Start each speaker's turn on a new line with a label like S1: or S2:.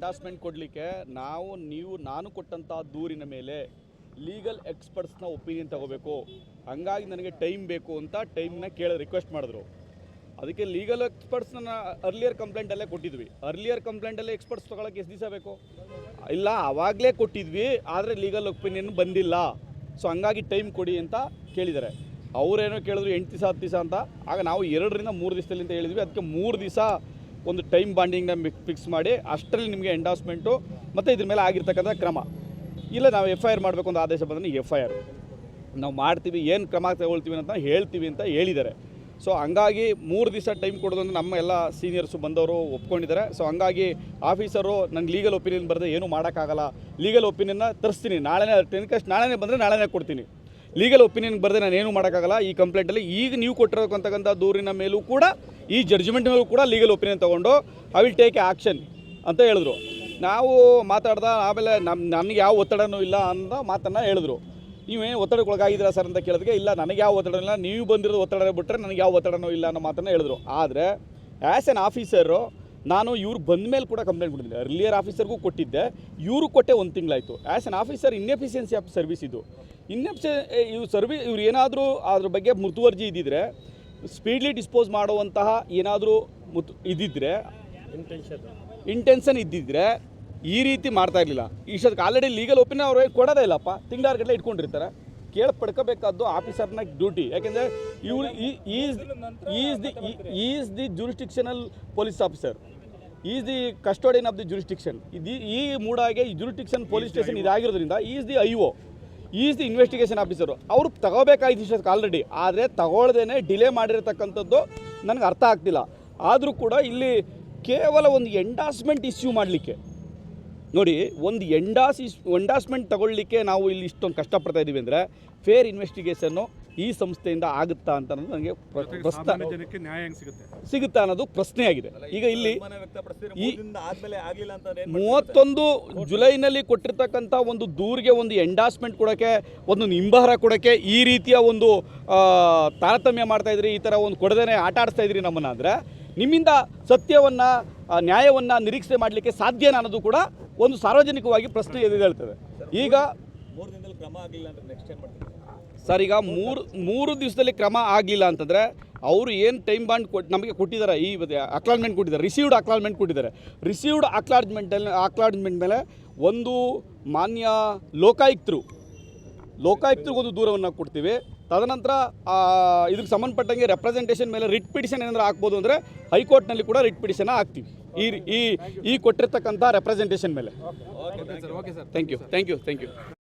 S1: Endorsement ಕೊಡಲಿಕ್ಕೆ ನಾವು, ನೀವು, ನಾನು ಕೊಟ್ಟಂಥ ದೂರಿನ ಮೇಲೆ ಲೀಗಲ್ ಎಕ್ಸ್ಪರ್ಟ್ಸ್ನ ಒಪಿನಿಯನ್ ತಗೋಬೇಕು. ಹಂಗಾಗಿ ನನಗೆ ಟೈಮ್ ಬೇಕು ಅಂತ ಟೈಮ್ನ ಕೇಳಿ ರಿಕ್ವೆಸ್ಟ್ ಮಾಡಿದ್ರು. ಅದಕ್ಕೆ ಲೀಗಲ್ ಎಕ್ಸ್ಪರ್ಟ್ಸ್ನ ಅರ್ಲಿಯರ್ ಕಂಪ್ಲೇಂಟಲ್ಲೇ ಕೊಟ್ಟಿದ್ವಿ. ಅರ್ಲಿಯರ್ ಕಂಪ್ಲೇಂಟಲ್ಲೇ ಎಕ್ಸ್ಪರ್ಟ್ಸ್ ತೊಗೊಳಕ್ಕೆ ಎಷ್ಟು ದಿವಸ ಬೇಕು? ಇಲ್ಲ ಆವಾಗಲೇ ಕೊಟ್ಟಿದ್ವಿ, ಆದರೆ ಲೀಗಲ್ ಒಪಿನಿಯನ್ ಬಂದಿಲ್ಲ. ಸೊ ಹಂಗಾಗಿ ಟೈಮ್ ಕೊಡಿ ಅಂತ ಕೇಳಿದ್ದಾರೆ. ಅವರೇನೋ ಕೇಳಿದ್ರು ಎಂಟು ದಿವಸ, ಹತ್ತು ದಿವಸ ಅಂತ. ಆಗ ನಾವು ಎರಡರಿಂದ ಮೂರು ದಿವಸದಲ್ಲಿ ಅಂತ ಹೇಳಿದ್ವಿ. ಅದಕ್ಕೆ ಮೂರು ದಿವಸ ಒಂದು ಟೈಮ್ ಬಾಂಡಿಂಗ್ನ ಫಿಕ್ಸ್ ಮಾಡಿ ಅಷ್ಟರಲ್ಲಿ ನಿಮಗೆ ಎಂಡಾಸ್ಮೆಂಟು ಮತ್ತು ಇದ್ರ ಮೇಲೆ ಆಗಿರ್ತಕ್ಕಂಥ ಕ್ರಮ. ಇಲ್ಲ, ನಾವು ಎಫ್ ಐ ಆರ್ ಮಾಡಬೇಕು ಅಂತ ಆದೇಶ ಬಂದರೆ ಎಫ್ ಐ ಆರ್ ನಾವು ಮಾಡ್ತೀವಿ, ಏನು ಕ್ರಮ ತಗೊಳ್ತೀವಿ ಅಂತ ಹೇಳ್ತೀವಿ ಅಂತ ಹೇಳಿದ್ದಾರೆ. ಸೊ ಹಂಗಾಗಿ ಮೂರು ದಿವಸ ಟೈಮ್ ಕೊಡೋದು ಅಂದರೆ ನಮ್ಮ ಎಲ್ಲ ಸೀನಿಯರ್ಸು ಬಂದವರು ಒಪ್ಕೊಂಡಿದ್ದಾರೆ. ಸೊ ಹಂಗಾಗಿ ಆಫೀಸರು ನಂಗೆ ಲೀಗಲ್ ಒಪಿನಿಯನ್ ಬರೆದು ಏನೂ ಮಾಡೋಕ್ಕಾಗಲ್ಲ. ಲೀಗಲ್ ಒಪಿನಿಯನ್ನ ತರಿಸ್ತೀನಿ. ನಾಳೆನೇ ಟೆನ್ಕಸ್ಟ್ ನಾಳೆನೇ ಬಂದರೆ ನಾಳೆನೇ ಕೊಡ್ತೀನಿ. ಲೀಗಲ್ ಒಪಿನಿಯನ್ ಬರೆದೇ ನಾನು ಏನೂ ಮಾಡೋಕ್ಕಾಗಲ್ಲ. ಈ ಕಂಪ್ಲೇಂಟಲ್ಲಿ ಈಗ ನೀವು ಕೊಟ್ಟಿರೋಕ್ಕಂತಕ್ಕಂಥ ದೂರಿನ ಮೇಲೂ ಕೂಡ ಈ ಜಡ್ಜ್ಮೆಂಟ್ ಮೇಲೂ ಕೂಡ ಲೀಗಲ್ ಒಪಿನಿಯನ್ ತೊಗೊಂಡು ಐ ವಿಲ್ ಟೇಕ್ ಆಕ್ಷನ್ ಅಂತ ಹೇಳಿದ್ರು. ನಾವು ಮಾತಾಡ್ದ ಆಮೇಲೆ ನಮ್ಮ ನನಗೆ ಯಾವ ಒತ್ತಡನೂ ಇಲ್ಲ ಅಂತ ಮಾತನ್ನು ಹೇಳಿದ್ರು. ನೀವೇ ಒತ್ತಡಕ್ಕೊಳಗಾಗಿದ್ದೀರಾ ಸರ್ ಅಂತ ಕೇಳಿದ್ರೆ ಇಲ್ಲ, ನನಗೆ ಯಾವ ಒತ್ತಡ ಇಲ್ಲ, ನೀವು ಬಂದಿರೋದು ಒತ್ತಡ ಬಿಟ್ಟರೆ ನನಗೆ ಯಾವ ಒತ್ತಡನೂ ಇಲ್ಲ ಅನ್ನೋ ಮಾತನ್ನು ಹೇಳಿದ್ರು. ಆದರೆ ಆ್ಯಸ್ ಎನ್ ಆಫೀಸರು ನಾನು ಇವ್ರು ಬಂದ ಮೇಲೆ ಕೂಡ ಕಂಪ್ಲೇಂಟ್ ಕೊಟ್ಟಿದ್ದೆ. ಅರ್ಲಿಯರ್ ಆಫೀಸರ್ಗೂ ಕೊಟ್ಟಿದ್ದೆ. ಇವರು ಕೊಟ್ಟೆ ಒಂದು ತಿಂಗಳಾಯಿತು. As an officer inefficiency of service ಇದು. ಇನ್ಎಫಿಷ ಇವ್ರು ಸರ್ವಿ ಇವ್ರು ಏನಾದರೂ ಅದ್ರ ಬಗ್ಗೆ ಮೃತುವರ್ಜಿ ಇದ್ದಿದ್ರೆ ಸ್ಪೀಡ್ಲಿ ಡಿಸ್ಪೋಸ್ ಮಾಡುವಂತಹ ಏನಾದರೂ ಮುತ್ ಇದ್ದಿದ್ರೆ ಇಂಟೆನ್ಷನ್ ಇದ್ದಿದ್ರೆ ಈ ರೀತಿ ಮಾಡ್ತಾ ಇರಲಿಲ್ಲ. ಇಷ್ಟೊತ್ತಿಗೆ ಆಲ್ರೆಡಿ ಲೀಗಲ್ ಒಪಿನಿಯನ್ ಅವ್ರು ಕೊಡೋದೇ ಇಲ್ಲಪ್ಪ. ತಿಂಗಳಾರ್ಗಟ್ಟಲೆ ಇಟ್ಕೊಂಡಿರ್ತಾರೆ. ಕೇಳಿ ಪಡ್ಕೋಬೇಕಾದ್ದು ಆಫೀಸರ್ನ ಡ್ಯೂಟಿ. ಯಾಕೆಂದರೆ ಇವ್ರು is is the is the jurisdictional police officer is the custodian of the jurisdiction ಇದು ಈ ಮೂಡಾಗೆ jurisdiction police station ಇದಾಗಿರೋದ್ರಿಂದ is the I O is the investigation officer. ಅವರು ತಗೋಬೇಕಾಯ್ತು ಆಲ್ರೆಡಿ ಆದರೆ ತಗೊಳ್ದೇನೆ ಡಿಲೇ ಮಾಡಿರತಕ್ಕಂಥದ್ದು ನನಗೆ ಅರ್ಥ ಆಗ್ತಿಲ್ಲ. ಆದರೂ ಕೂಡ ಇಲ್ಲಿ ಕೇವಲ ಒಂದು ಎಂಡಾಸ್ಮೆಂಟ್ ಇಶ್ಯೂ ಮಾಡಲಿಕ್ಕೆ. ನೋಡಿ, ಒಂದು ಎಂಡಾಸ್ ಇಸ್ ಎಂಡಾಸ್ಮೆಂಟ್ ತಗೊಳ್ಳಿಕ್ಕೆ ನಾವು ಇಲ್ಲಿ ಇಷ್ಟೊಂದು ಕಷ್ಟಪಡ್ತಾ ಇದ್ದೀವಿ ಅಂದರೆ ಫೇರ್ ಇನ್ವೆಸ್ಟಿಗೇಷನ್ನು ಈ ಸಂಸ್ಥೆಯಿಂದ ಆಗುತ್ತಾ ಅಂತ ಅನ್ನೋದು ನನಗೆ ಪ್ರ- ಪ್ರಶ್ನೆ
S2: ಸಾಮಾನ್ಯ ಜನಕ್ಕೆ ನ್ಯಾಯ ಸಿಗುತ್ತೆ?
S1: ಸಿಗುತ್ತಾ ಅನ್ನೋದು ಪ್ರಶ್ನೆಯಾಗಿದೆ. ಈಗ ಇಲ್ಲಿ ಈ- ಮೂವತ್ತೊಂದು ಜುಲೈನಲ್ಲಿ ಕೊಟ್ಟಿರ್ತಕ್ಕಂಥ ಒಂದು ದೂರಿಗೆ ಒಂದು ಎಂಡಾಸ್ಮೆಂಟ್ ಕೊಡೋಕ್ಕೆ ಒಂದು ನಿಂಬಾರ ಕೊಡೋಕ್ಕೆ ಈ ರೀತಿಯ ಒಂದು ತಾರತಮ್ಯ ಮಾಡ್ತಾ ಇದ್ರಿ ಈ ಥರ ಒಂದು ಕೊಡದೇನೆ ಆಟ ಆಡಿಸ್ತಾ ಇದ್ರಿ ನಮ್ಮನ್ನು ಅಂದರೆ ನಿಮ್ಮಿಂದ ಸತ್ಯವನ್ನು ನ್ಯಾಯವನ್ನು ನಿರೀಕ್ಷೆ ಮಾಡಲಿಕ್ಕೆ ಸಾಧ್ಯನಾ ಅನ್ನೋದು ಕೂಡ ಒಂದು ಸಾರ್ವಜನಿಕವಾಗಿ ಪ್ರಶ್ನೆ ಎದುರೇಳ್ತದೆ ಈಗ
S3: ಮೂರು ದಿನದಲ್ಲಿ ಕ್ರಮ ಆಗಲಿಲ್ಲ ಅಂತ ನೆಕ್ಸ್ಟ್ ಏನು ಮಾಡ್ತೀವಿ
S1: ಸರ್ ಈಗ ಮೂರು ಮೂರು ದಿವಸದಲ್ಲಿ ಕ್ರಮ ಆಗಲಿಲ್ಲ ಅಂತಂದರೆ ಅವರು ಏನು ಟೈಮ್ ಬಾಂಡ್ ಕೊಟ್ಟು ನಮಗೆ ಕೊಟ್ಟಿದ್ದಾರೆ ಈ ಅಕ್ಲಾಜ್ಮೆಂಟ್ ಕೊಟ್ಟಿದ್ದಾರೆ ರಿಸೀವ್ಡ್ ಅಕ್ಲಾಜ್ಮೆಂಟ್ ಕೊಟ್ಟಿದ್ದಾರೆ ರಿಸೀವ್ಡ್ ಅಕ್ಲಾಡ್ಮೆಂಟಲ್ಲಿ ಅಕ್ಲಾಡ್ಮೆಂಟ್ ಮೇಲೆ ಒಂದು ಮಾನ್ಯ ಲೋಕಾಯುಕ್ತರು ಲೋಕಾಯುಕ್ತರಿಗೊಂದು ದೂರವನ್ನು ಕೊಡ್ತೀವಿ. ತದನಂತರ ಇದಕ್ಕೆ ಸಂಬಂಧಪಟ್ಟಂಗೆ ರೆಪ್ರೆಸೆಂಟೇಷನ್ ಮೇಲೆ ರಿಟ್ ಪಿಟಿಷನ್ ಏನಾದರೂ ಹಾಕ್ಬೋದು ಅಂದರೆ ಹೈಕೋರ್ಟ್ನಲ್ಲಿ ಕೂಡ ರಿಟ್ ಪಿಟಿಷನ್ ಹಾಕ್ತೀವಿ. ಈ ಈ ಈ ಕೊಟ್ಟಿರ್ತಕ್ಕಂಥ ರೆಪ್ರೆಸೆಂಟೇಷನ್ ಮೇಲೆ. Thank you thank you thank you